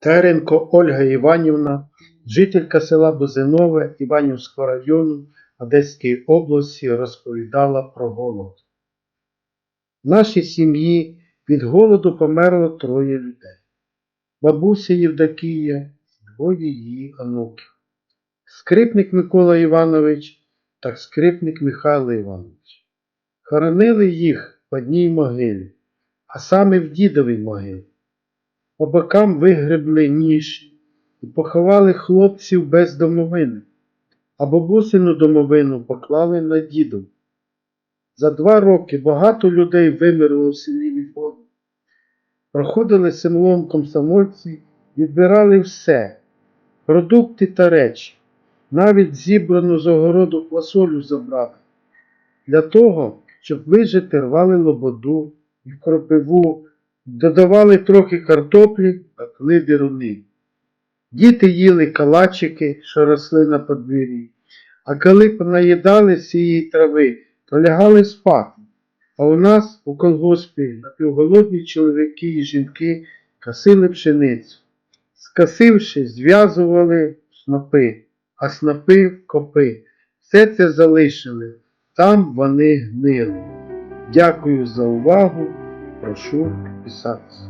Теренко Ольга Іванівна, жителька села Бузинове Іванівського району Одеської області, розповідала про голод. В нашій сім'ї від голоду померло троє людей. Бабуся Євдокія, двоє її онуків. Скрипник Микола Іванович та скрипник Михайло Іванович. Хоронили їх в одній могилі, а саме в дідовій могилі. По бокам вигребли ніж і поховали хлопців без домовини, а бабусину домовину поклали на діду. За два роки багато людей вимерло в селі Віфон. Проходили селом комсомольці, відбирали все продукти та речі, навіть зібрану з огороду фасолю забрали. Для того, щоб вижити, рвали лободу і кропиву, додавали трохи картоплі, пекли дируни. Діти їли калачики, що росли на подвір'ї, а коли понаїдали цієї трави, то лягали спати. А у нас у колгоспі напівголодні чоловіки і жінки косили пшеницю. Скосивши, зв'язували снопи, а снопи в копи. Все це залишили, там вони гнили. Дякую за увагу. Прошу be.